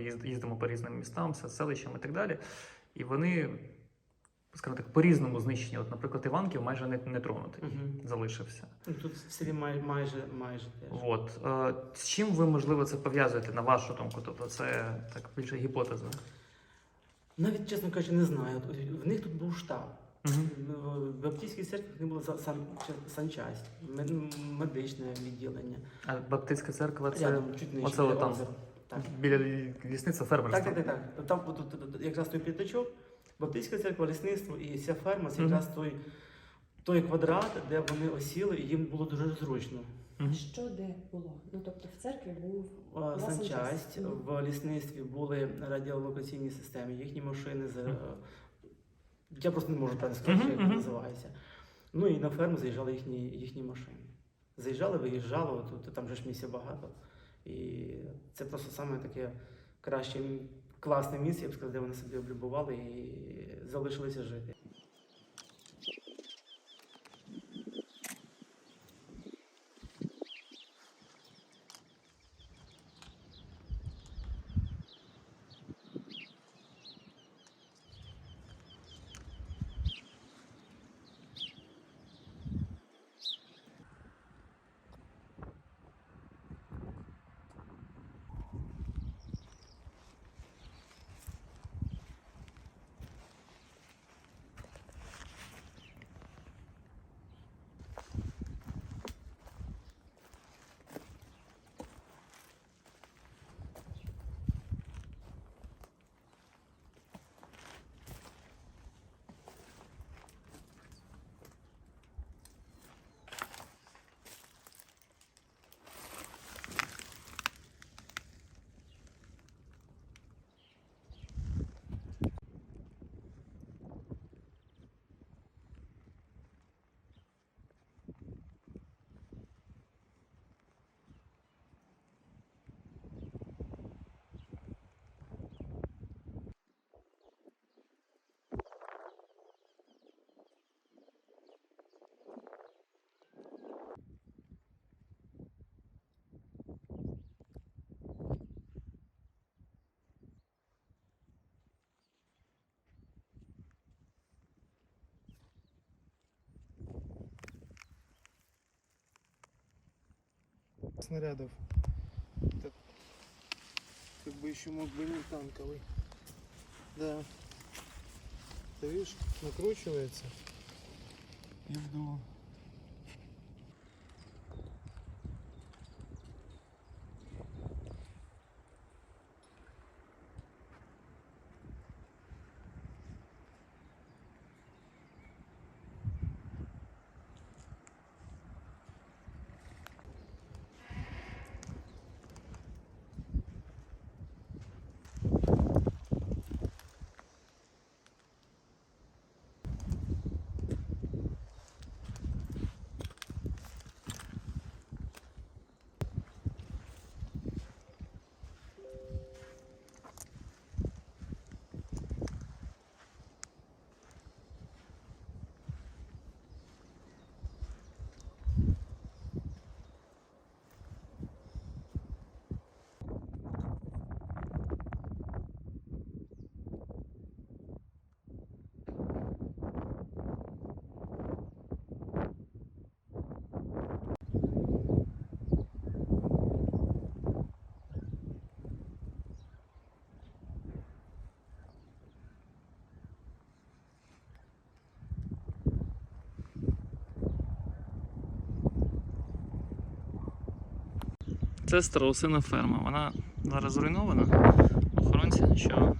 їзд- їздимо по різним містам, селищам і так далі. І вони, скажімо так, по-різному знищені. От, наприклад, Іванків майже не, не тронутий, Мгм. залишився. Ну, Тут в селі май, майже, майже теж. От. Е, з чим ви, можливо, це пов'язуєте, на вашу думку? Тобто це так більше гіпотеза. Навіть, чесно кажучи, не знаю. В них тут був штаб. Угу. В Баптистській церкві за- сан, санчасть, медичне відділення. А Баптистська церква це Рядом, чуть нижче, оце озера. Так. біля лісництва фермерства. Так, так, так, так. Там от, от, от, якраз той п'ятачок, Баптистська церква, лісництво і вся ферма це якраз той, той квадрат, де вони осіли, і їм було дуже зручно. Що де було? Ну тобто в церкві був Е, Санчасть. В лісництві були радіолокаційні системи, їхні машини з. Я просто не можу правильно сказати, як це мгм. називається. Ну і на ферму заїжджали їхні, їхні машини. Заїжджали, виїжджали, от, от, там же ж місця багато. І це просто саме таке краще, класне місце, я б сказав, де вони собі облюбували і залишилися жити. Снарядов. Это как бы еще мог бы не танковый. Да. Ты видишь, накручивается. И вдул. Це страусина ферма. Вона зараз зруйнована. Охоронці, що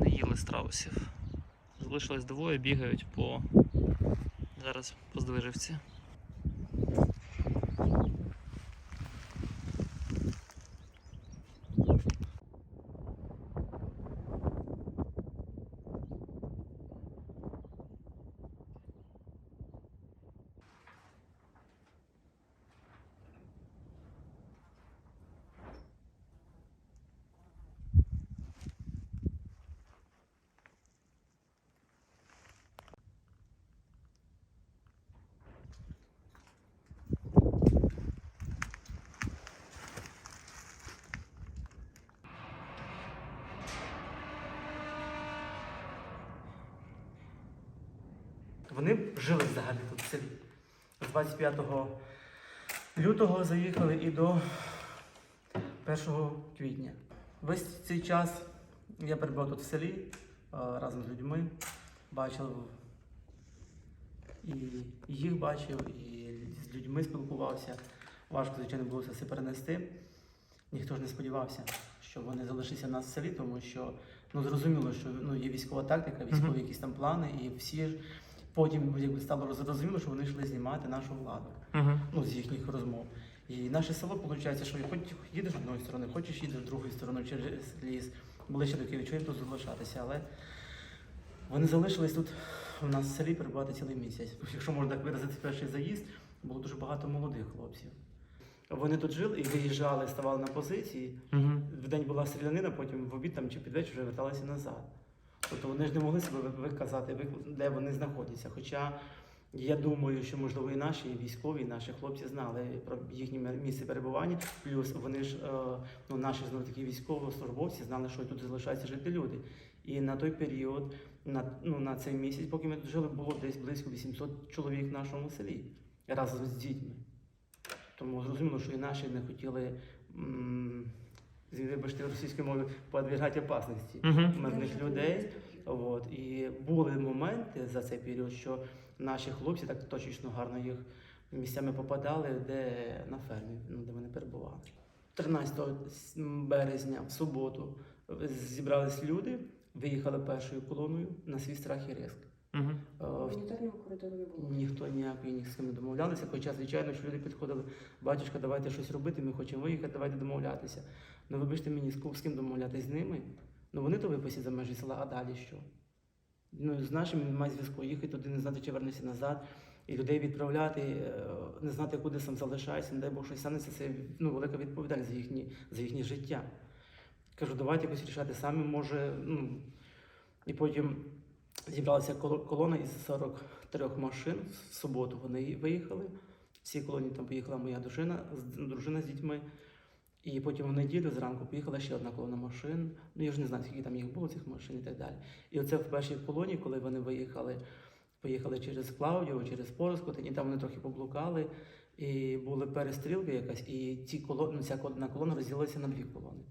не їли страусів. Залишилось двоє, бігають по зараз по здвижівці. Вони жили взагалі тут в селі. З 25 лютого заїхали і до 1 квітня. Весь цей час я перебував тут в селі е, разом з людьми, бачив і їх бачив, і з людьми спілкувався. Важко, звичайно, було це все перенести. Ніхто ж не сподівався, що вони залишаться в нас в селі, тому що ну зрозуміло, що ну є військова тактика, військові якісь там плани, і всі ж потім якби стало зрозуміло, що вони йшли знімати нашу владу Угу. ну, з їхніх розмов. І наше село, виходить, що хоч їдеш з одної сторони, хочеш їдеш з другої сторони через ліс, ближче до Києва, чого тут залишатися. Але вони залишились тут у нас в селі перебувати цілий місяць. Якщо можна так виразити перший заїзд, було дуже багато молодих хлопців. Вони тут жили і виїжджали, ставали на позиції. Угу. В день була стрілянина, потім в обід там чи під вечір вже верталися назад. Тобто вони ж не могли себе виказати, ви- де вони знаходяться. Хоча я думаю, що можливо і наші і військові, і наші хлопці знали про їхнє місце перебування. Плюс вони ж е, ну, наші знову такі військовослужбовці знали, що тут залишаються жити люди. І на той період, на, ну, на цей місяць, поки ми жили, було десь близько 800 чоловік в нашому селі разом з дітьми. Тому зрозуміло, що і наші не хотіли. Вибачте російською мовою подвергати опасності мирних людей. От. І були моменти за цей період, що наші хлопці так точечно гарно їх місцями попадали, де на фермі, ну, де вони перебували. 13 березня, в суботу, зібрались люди, виїхали першою колоною на свій страх і риск. Угу. Гуманітарного коридору не було. Ніхто ніякої ні з ким не домовлялися. Хоча, звичайно, що люди підходили, батюшка, давайте щось робити, ми хочемо виїхати, давайте домовлятися. Ну вибачте мені, з ким- домовлятися з ними. Ну вони то випустять за межі села, а далі що? Ну, з нашими немає зв'язку, їхати туди, не знати, чи вернешся назад, і людей відправляти, е, не знати, куди сам залишаєшся, не дай Бог щось станеться, це ну, велика відповідальність за їхні, за їхнє життя. Кажу, давайте якось рішати самі, може. Ну, і потім зібралася колона із 43 машин. В суботу вони виїхали. Всі колоні там поїхала моя дружина, дружина з дітьми. І потім в неділю зранку поїхала ще одна колона машин. Ну я ж не знаю, скільки там їх було, цих машин і так далі. І оце в першій колоні, коли вони виїхали, поїхали через Клаудіо, через Порозкотень, і там вони трохи поблукали. І були перестрілки якась, і ці колони, ну, ця одна колона розділилася на дві колони.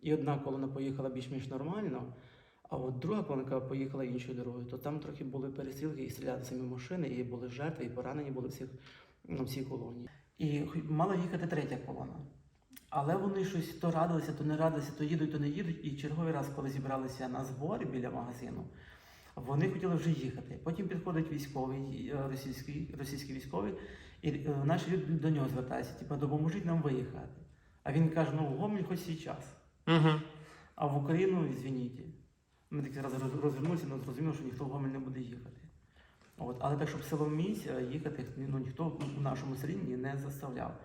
І одна колона поїхала більш-менш нормально, а от друга колона, яка поїхала іншою дорогою, то там трохи були перестрілки і стріляли самі машини, і були жертви, і поранені були всіх ну, всій колонії. І мала їхати третя колона. Але вони щось то радилися, то не радилися, то їдуть, то не їдуть. І черговий раз, коли зібралися на зборі біля магазину, вони хотіли вже їхати. Потім підходить військовий, е, російський, російський військовий, і е, наші люди до нього звертаються, типу, допоможіть нам виїхати. А він каже: ну, в Гомель хоч зараз. Угу. А в Україну, извините. Ми такі раз розвернулися, але зрозуміло, що ніхто в Гомель не буде їхати. От. Але так, щоб село місь е, їхати, ну, ніхто у нашому селі не заставляв.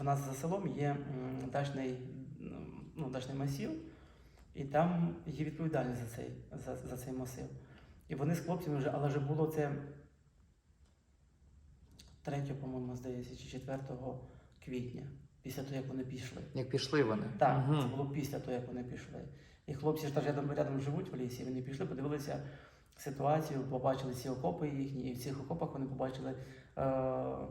В нас за селом є дачний, ну, дачний масив, і там є відповідальність за цей, за, за цей масив. І вони з хлопцями вже, але вже було це 3, по-моєму, здається, чи 4 квітня, після того, як вони пішли. Як пішли вони? Так, Мгм. це було після того, як вони пішли. І хлопці ж теж рядом, рядом живуть в лісі, вони пішли, подивилися ситуацію, побачили ці окопи їхні, і в цих окопах вони побачили е,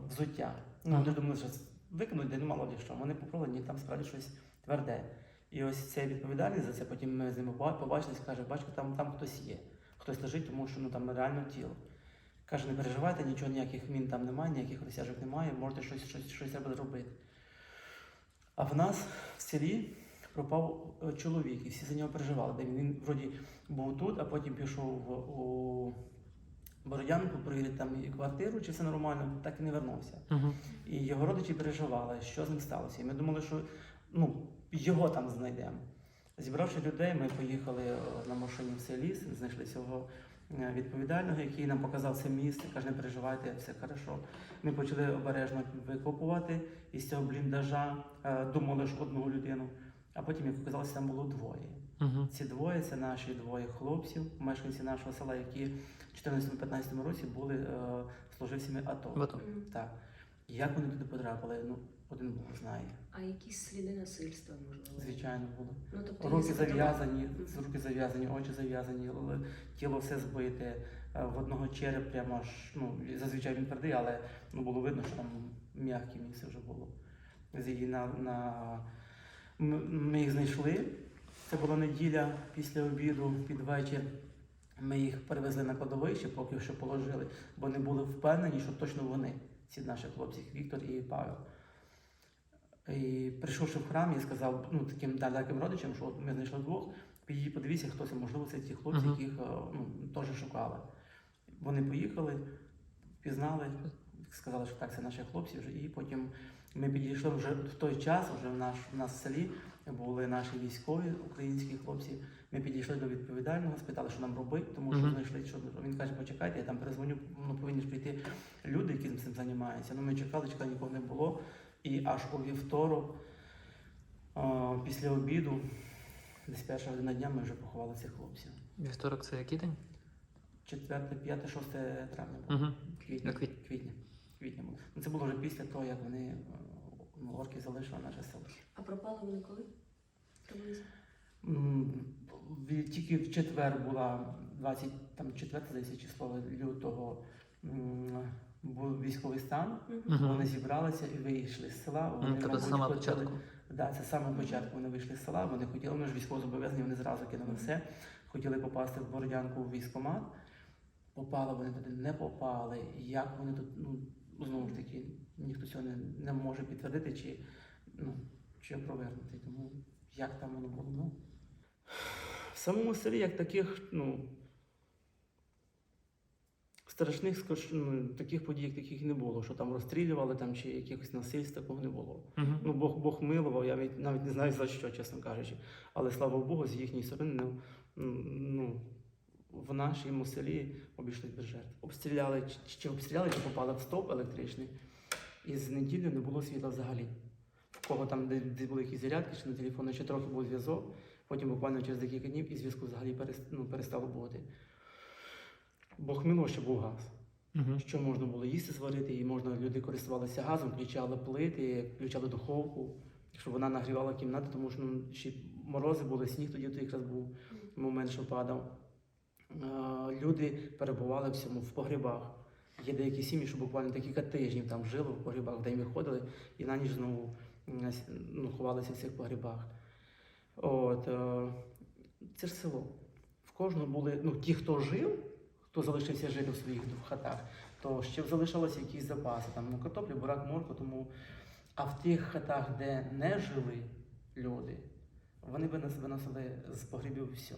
взуття. Ну, вони думали, що викинуть, де мало ли що. Вони попробували, там справді щось тверде. І ось ця відповідальність за це, потім ми з ними поба- побачились, каже, бачите, там, там хтось є. Хтось лежить, тому що ну, там реально тіло. Каже, не переживайте, нічого, ніяких мін там немає, ніяких розтяжок немає, можете щось, щось, щось треба зробити. А в нас в селі пропав е, чоловік, і всі за нього переживали. Він, він вроді був тут, а потім пішов у Бородянку, провірити там і квартиру, чи все нормально, так і не вернувся. Угу. І його родичі переживали, що з ним сталося. І ми думали, що ну, його там знайдемо. Зібравши людей, ми поїхали е, на машині в цей ліс, знайшли цього е, відповідального, який нам показав це місце, каже, не переживайте, все хорошо. Ми почали обережно викопувати із цього бліндажа, е, думали, що одну людину, а потім, як оказалося, там було двоє. Угу. Ці двоє це наші двоє хлопців, мешканці нашого села, які в 2014-2015 році були е, служивцями АТО. Ото. Мгм. Так. Як вони туди потрапили? Ну, один Бог знає. А якісь сліди насильства можливо? Звичайно, було. Ну, тобто Руки зав'язані, Мгм. руки зав'язані, очі зав'язані, тіло все збите, Е, В одного череп прямо аж, ну, зазвичай він твердий, але ну, було видно, що там м'яке місце вже було. З її на, на... Ми їх знайшли. Це була неділя після обіду під вечір. Ми їх перевезли на кладовище, поки що положили, бо не були впевнені, що точно вони, ці наші хлопці, Віктор і Павел. І прийшовши в храм, я сказав ну, таким далеким родичам, що от ми знайшли двох, підіть подивіться, хто це, можливо, це ті хлопці, Мгм. яких е, ну, теж шукали. Вони поїхали, впізнали, сказали, що так, це наші хлопці вже. І потім ми підійшли вже в той час, вже в, наш, в нас в селі були наші військові українські хлопці. Ми підійшли до відповідального, спитали, що нам робити, тому що знайшли, що він каже, почекайте, я там перезвоню, ну повинні ж прийти люди, які цим займаються. Ну ми чекали, чекали, нікого не було. І аж у вівторок, а, після обіду, десь перша година дня, ми вже поховали цих хлопців. Вівторок це який день? 4, 5, 6 травня було. Угу. Квітня. На квіт- Квітня. Квітня було. Ну, це було вже після того, як вони е, ну, орки залишили наше село. А пропали вони коли? Приблизно. Тільки в четвер була 24 здається, число лютого був військовий стан. Мгм. Вони зібралися і вийшли з села. Вони, Тобто мабуть, самого хотіли- початку. Да, це самого початку вони вийшли з села, вони хотіли, вони ж військово зобов'язані, вони зразу кинули все. Хотіли попасти в Бородянку в військкомат. Попали вони туди, не попали. Як вони тут, ну, знову ж таки, ніхто цього не, не може підтвердити чи, ну, чи опровергнути. Тому як там воно було? Ну. В самому селі, як таких, ну. Страшних ну, таких подій, як таких не було, що там розстрілювали там, чи якихось насильств, такого не було. Мгм. Ну, Бог, Бог милував, я навіть, навіть не знаю за що, чесно кажучи. Але слава Богу, з їхньої сторони ну, ну, в нашому селі обійшлось без жертв. Обстріляли, чи- чи обстріляли, чи попали в стовп електричний, і з неділі не було світла взагалі. В кого там де, були якісь зарядки, чи на телефоні, ще трохи був зв'язок, потім буквально через декілька днів і зв'язку взагалі ну, перестало бути. Бог милував, що був газ Мгм. що можна було їсти зварити, і можна люди користувалися газом, включали плити, включали духовку, щоб вона нагрівала кімнату, тому що ну, ще морози були, сніг тоді то якраз був момент, що падав. Люди перебували в цьому в погрібах. Є деякі сім'ї, що буквально декілька тижнів там жили в погрібах, в день виходили і на ніч знову ну, ховалися в цих погрібах. От, е, це ж село. В кожного були, ну, ті, хто жив, хто залишився жити в своїх хатах, то ще залишалися якісь запаси, там ну, бурак, морква, тому. А в тих хатах, де не жили люди, вони винес- виносили з погрібів все.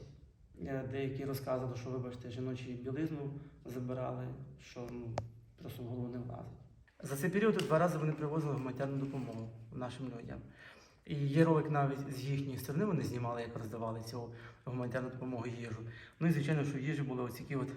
Деякі розказували, що, вибачте, жіночі білизну забирали, що ну, просто в голову не влазить. За цей період два рази вони привозили гуманітарну допомогу нашим людям. І є ролик навіть з їхньої сторони, вони знімали, як роздавали цю гуманітарну допомогу їжу. Ну і звичайно, що в їжі були ось такі от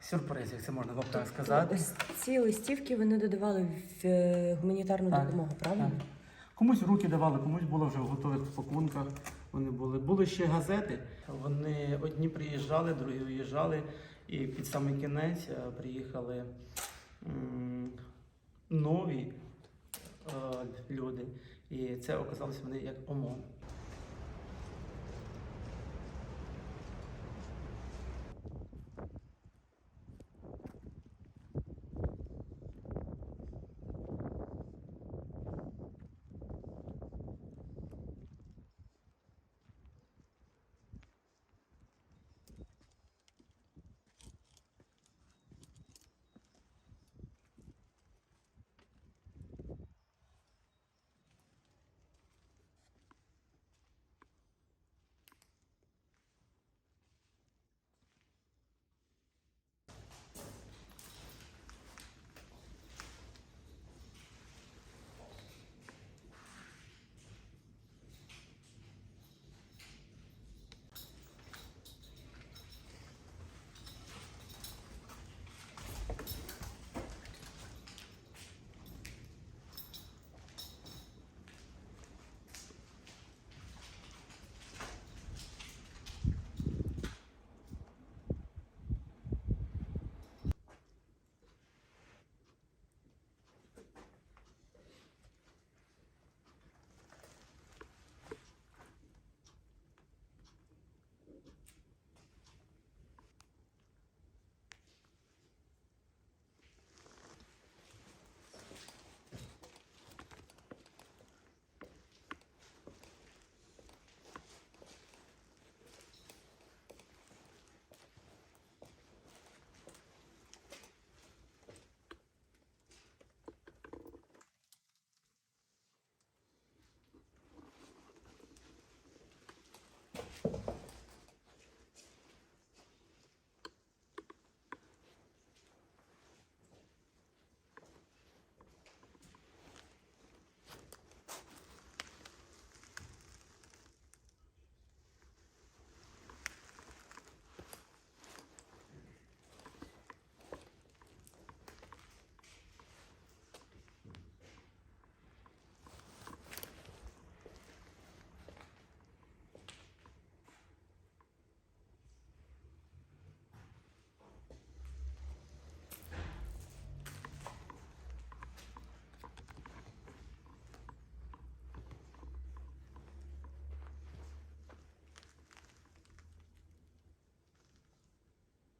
сюрпризи, як це можна вам так сказати. Тобто Ось ці листівки вони додавали в е, гуманітарну Так, допомогу, правильно? Так. Комусь в руки давали, комусь було вже в готових пакунках. Вони були. Були ще газети. Вони одні приїжджали, другі уїжджали. І під самий кінець е, приїхали нові е, люди. І це оказалось вони як ОМОН.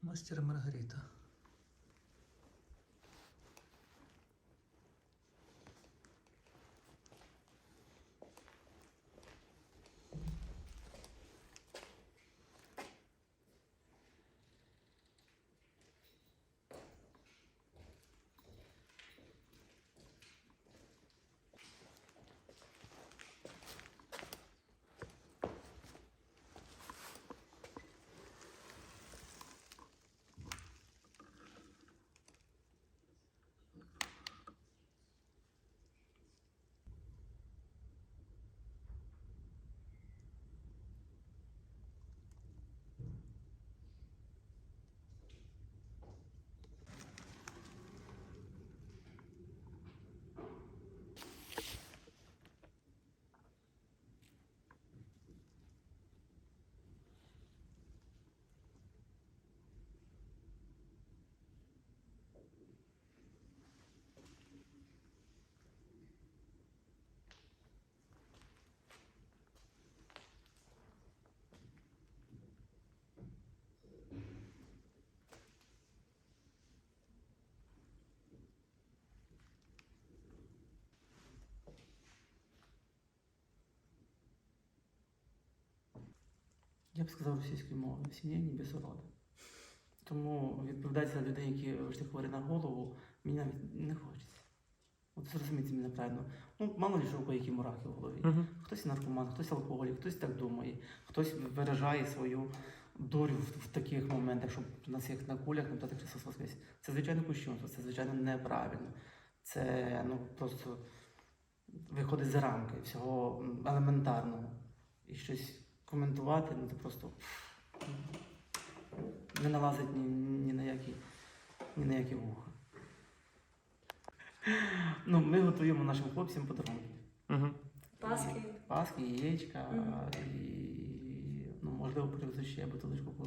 Мастер Маргарита. Я б сказав російською мовою, сім'єнні без уроди. Тому відповідати за людей, які вийшли хворі на голову, мені навіть не хочеться. От зрозумійте мене правильно. Ну, мало ли що у які мурахи в голові. Угу. Хтось наркоман, хтось алкоголік, хтось так думає, хтось виражає свою дурю в, в таких моментах, щоб нас як на кулях не плати Христос Воскрес. Це звичайно кощунство, це звичайно неправильно. Це ну просто виходить за рамки всього елементарного. І щось коментувати, ну це просто не налазить ні, ні на які, ні на які вуха. Ну, ми готуємо нашим хлопцям подарунки. Угу. Паски. Паски, яєчка і ну, можливо привезу ще бутилочку по